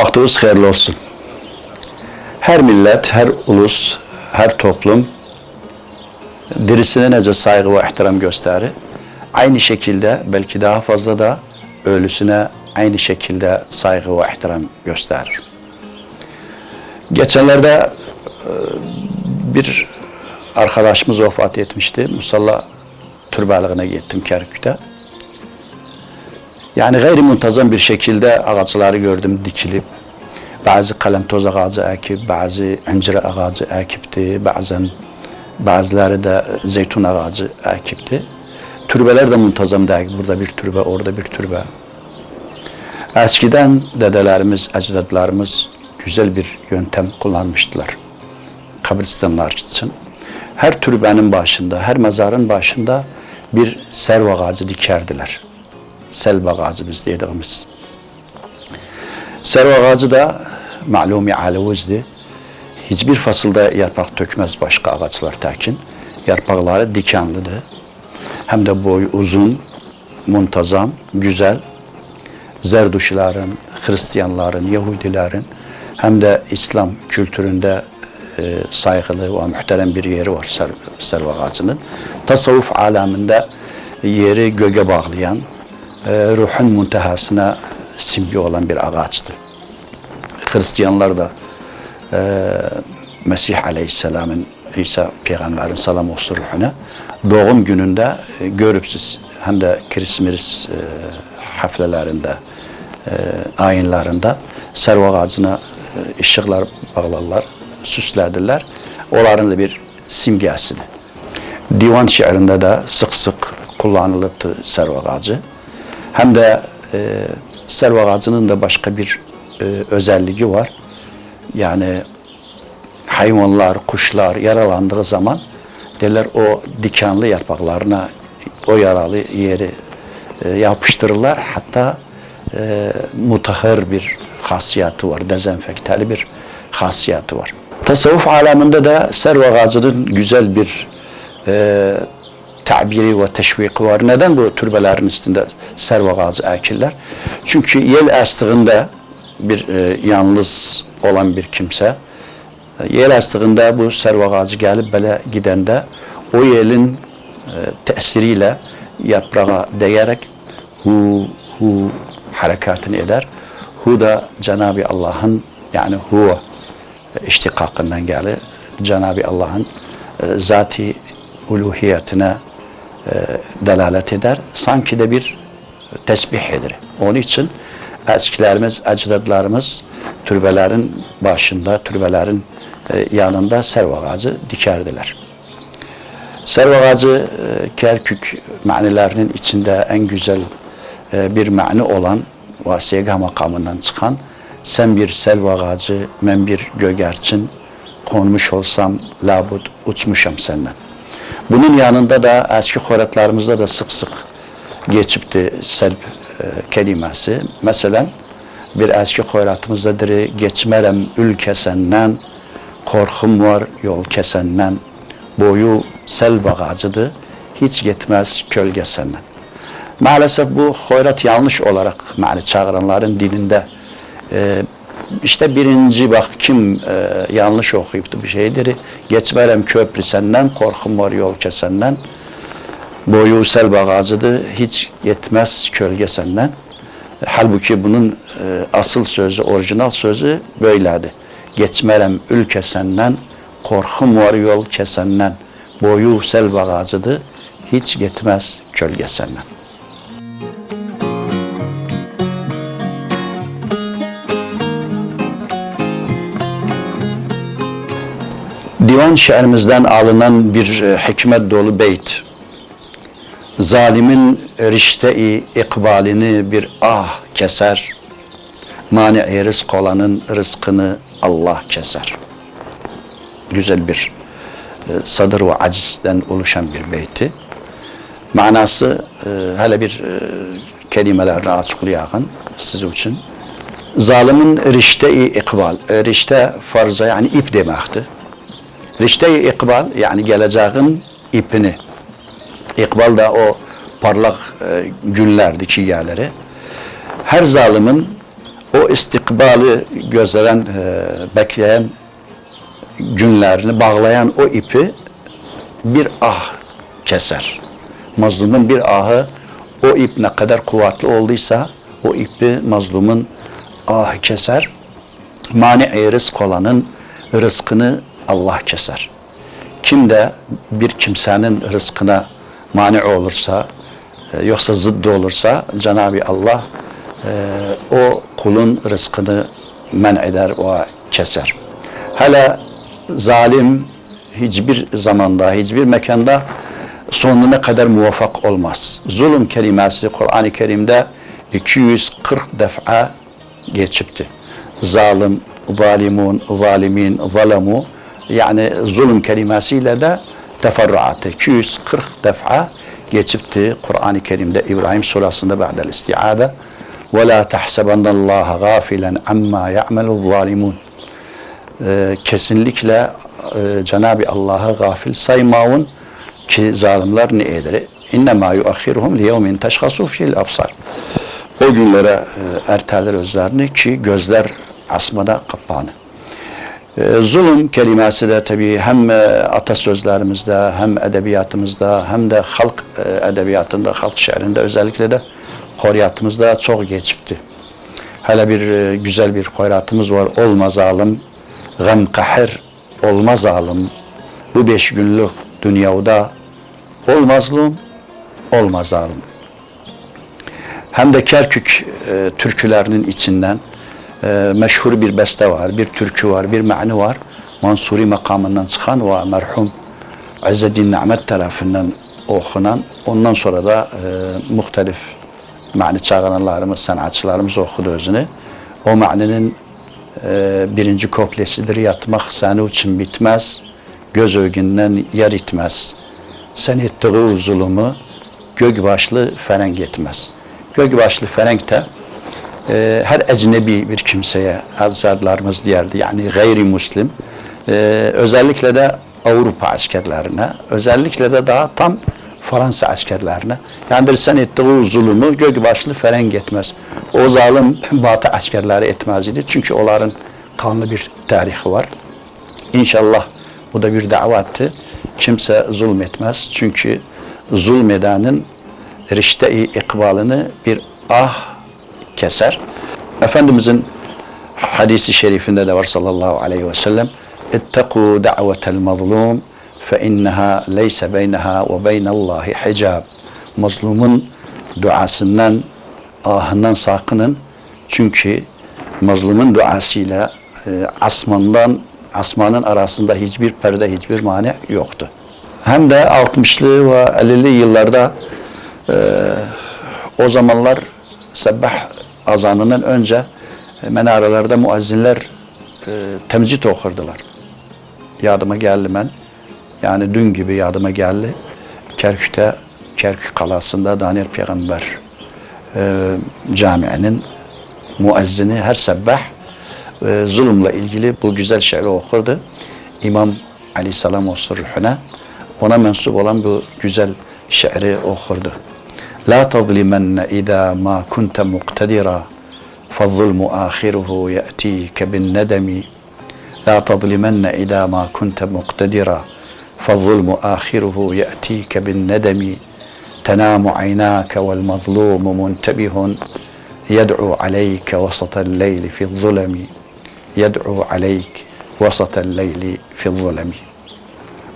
Vaktiniz hayırlı olsun. Her millet, her ulus, her toplum dirisine nece saygı ve ihtiram gösterir. Aynı şekilde belki daha fazla da ölüsüne aynı şekilde saygı ve ihtiram gösterir. Geçenlerde e, bir arkadaşımız vefat etmişti. Musalla türbalığına gittim Kerkük'te. Yani gayri muntazam bir şekilde ağaçları gördüm dikilip. Bazı kalemtoz ağacı ekip, bazı incir ağacı ekipti, bazen bazıları da zeytun ağacı ekipti. Türbeler de muntazam değil. Burada bir türbe, orada bir türbe. Eskiden dedelerimiz, ecdadlarımız güzel bir yöntem kullanmıştılar. Kabristanlar için. Her türbenin başında, her mezarın başında bir serv ağacı dikerdiler. Selv ağacı biz dediğimiz. Serv ağacı da malumi alevizdi. Hiçbir fasılda yarpak tökmez başka ağaçlar tekin. Yarpakları dikenlidir. Hem de boyu uzun, muntazam, güzel. Zerduşilerin, Hristiyanların, Yahudilerin hem de İslam kültüründe e, saygılı ve muhterem bir yeri var ser, serv ağacının. Tasavvuf aleminde yeri göge bağlayan, ruhun muntehasına simge olan bir ağaçtır. Hristiyanlar da e, Mesih Aleyhisselam'ın İsa Peygamber'in salam olsun ruhuna doğum gününde e, görüp siz hem de Christmas e, haflelerinde e, ayinlarında serv ağacına e, ışıklar bağlarlar, süslerdiler. Onların da bir simgesidir. Divan şiirinde de sık sık kullanılıptı serv ağacı. Hem de e, serv ağacının da başka bir e, özelliği var. Yani hayvanlar, kuşlar yaralandığı zaman derler o dikenli yapraklarına o yaralı yeri e, yapıştırırlar. Hatta e, mutahhir bir hasiyatı var, dezenfekteli bir hasiyatı var. Tasavvuf aleminde de serv ağacının güzel bir e, tabiri ve teşviki var. Neden bu türbelerin üstünde serv ağacı ekirler? Çünkü yel astığında bir e, yalnız olan bir kimse yel astığında bu serv ağacı gelip böyle gidende o yelin e, tesiriyle yaprağa değerek hu hu harekatını eder. Hu da Cenab-ı Allah'ın yani hu iştikakından gelir. Cenab-ı Allah'ın e, zati uluhiyetine e, delalet eder. Sanki de bir tesbih Onun için eskilerimiz, ecdadlarımız türbelerin başında, türbelerin e, yanında serv ağacı dikerdiler. Serv ağacı e, Kerkük manilerinin içinde en güzel e, bir mani olan vasiyega makamından çıkan sen bir serv ağacı, ben bir gögerçin konmuş olsam labud uçmuşam senden. Bunun yanında da eski horatlarımızda da sık sık geçipti selb e, kelimesi. Mesela bir eski horatımızdadır geçmerem ülke senden, korkum var yol kesenden, boyu selb ağacıdır, hiç gitmez kölge senden. Maalesef bu hoyrat yanlış olarak yani çağıranların dilinde e, işte birinci bak kim e, yanlış okuyup bir şeydir. Geçmerem köprü senden, korkum var yol kesenden. Boyu sel ağacıdır, hiç yetmez kölge senden. Halbuki bunun e, asıl sözü, orijinal sözü böyledi. Geçmerem ülke senden, korkum var yol kesenden. Boyu sel ağacıdır, hiç yetmez kölge senden. Divan şiirimizden alınan bir e, hikmet dolu beyt. Zalimin rişte-i ikbalini bir ah keser. Mani rızk olanın rızkını Allah keser. Güzel bir e, sadır ve acizden oluşan bir beyti. Manası e, hele bir kelimelerle açıklayağın siz için. Zalimin rişte-i ikbal. Rişte farza yani ip demekti. Rişte-i ikbal yani geleceğin ipini. İkbal da o parlak e, günlerdi çiğyaları. Her zalimin o istikbalı gözlenen, e, bekleyen günlerini bağlayan o ipi bir ah keser. Mazlumun bir ahı o ip ne kadar kuvvetli olduysa o ipi mazlumun ahı keser. Mani rızk olanın rızkını Allah keser. Kim de bir kimsenin rızkına mani olursa, e, yoksa zıddı olursa Cenab-ı Allah e, o kulun rızkını men eder ve keser. Hele zalim hiçbir zamanda, hiçbir mekanda sonuna kadar muvaffak olmaz. Zulüm kelimesi Kur'an-ı Kerim'de 240 defa geçipti. Zalim, zalimun, zalimin, zalamu yani zulüm kelimesiyle de teferruatı 240 defa geçipti Kur'an-ı Kerim'de İbrahim surasında ba'del isti'ade ve la tahsebennallaha gafilen amma ya'melul zalimun kesinlikle e, Cenab-ı Allah'ı gafil saymayın ki zalimler ne eder? İnnemâ yuakhiruhum li yevmin teşhasu fil absar. O günlere e, erteler özlerini ki gözler asmada kapanı. E, zulüm kelimesi de tabii hem e, atasözlerimizde hem edebiyatımızda hem de halk e, edebiyatında, halk şiirinde özellikle de koriyatımızda çok geçipti. Hele bir e, güzel bir koyratımız var. Olma zalim, gam kahir, olma zalim. Bu beş günlük dünyada ol mazlum, olma zalim. Hem de Kerkük e, türkülerinin içinden e, meşhur bir beste var, bir türkü var, bir mani var. Mansuri makamından çıkan ve merhum İzzeddin Nimet tarafından okunan, ondan sonra da e, muhtelif mani çağıranlarımız, sanatçılarımız okudu özünü. O maninin e, birinci koplesidir. Yatmak seni için bitmez, göz ögünden yer itmez. Sen ettiği zulümü gök başlı ferenk etmez. Gök başlı ferenk de e, her ecnebi bir kimseye azadlarımız diyerdi. Yani gayrimüslim. E, özellikle de Avrupa askerlerine, özellikle de daha tam Fransa askerlerine. Yani sen ettiği zulümü gök başlı ferenk etmez. O zalim Batı askerleri etmez idi. Çünkü onların kanlı bir tarihi var. İnşallah bu da bir davattı. Kimse zulmetmez. Çünkü zulmedenin rişte-i ikbalını bir ah keser. Efendimizin hadisi şerifinde de var sallallahu aleyhi ve sellem اِتَّقُوا دَعْوَةَ الْمَظْلُومِ فَاِنَّهَا لَيْسَ بَيْنَهَا وَبَيْنَ اللّٰهِ حِجَابٍ Mazlumun duasından, ahından sakının. Çünkü mazlumun duasıyla e, asmandan asmanın arasında hiçbir perde, hiçbir mani yoktu. Hem de 60'lı ve 50'li yıllarda e, o zamanlar sebbah azanından önce e, menarelerdə müezzinler e, temcid okurdular. Yadıma geldi ben. Yani dün gibi yadıma geldi. Kerkük'te, Kerkük kalasında Danir Peygamber e, camiinin müezzini her sebbah e, zulümle ilgili bu güzel şiiri okurdu. İmam Aleyhisselam olsun ruhuna ona mensup olan bu güzel şiiri okurdu. La tazlimenne idâ ma kunte muqtedira فالظلم آخره يأتيك بالندم. لا تظلمن إذا ما كنت مقتدرا فالظلم آخره يأتيك بالندم. تنام عيناك والمظلوم منتبه. يدعو عليك وسط الليل في الظلم. يدعو عليك وسط الليل في الظلم.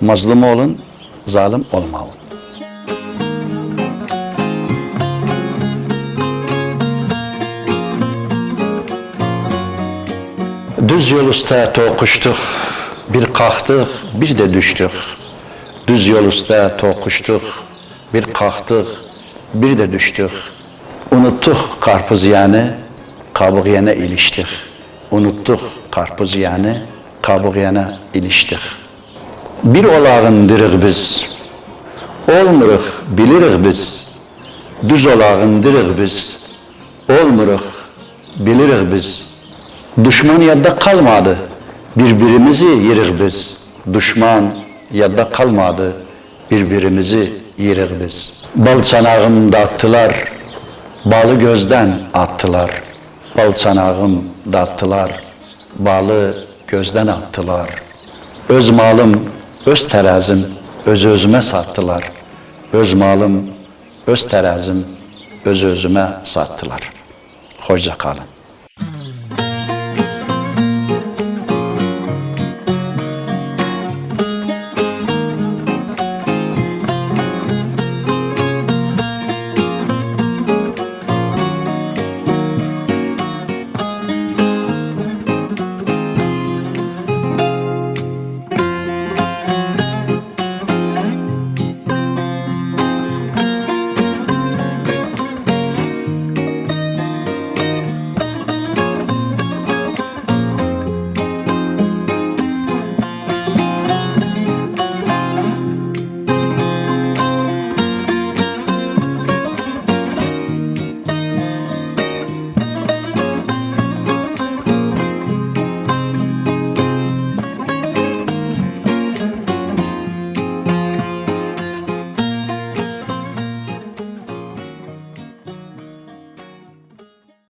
Mazlum olun, zalim. Düz yol üstə toquşduq, bir qalxdıq, bir də düşdük. Düz yol üstə toquşduq, bir qalxdıq, bir də düşdük. Unutduq qarpız yani, qabıq yenə ilişdik. Unutduq qarpız yani, qabıq yenə ilişdik. Bir olağın diriq biz, olmuruq, bilirik biz. Düz olağın diriq biz, olmuruq, bilirik biz. Düşman yadda kalmadı. Birbirimizi yerik biz. Düşman yadda kalmadı. Birbirimizi yerik biz. Bal çanağımda attılar. Balı gözden attılar. Bal çanağım dattılar, balı gözden attılar. Öz malım, öz tərəzim, öz özümə sattılar. Öz malım, öz tərəzim, öz özümə sattılar. Hoşça kalın.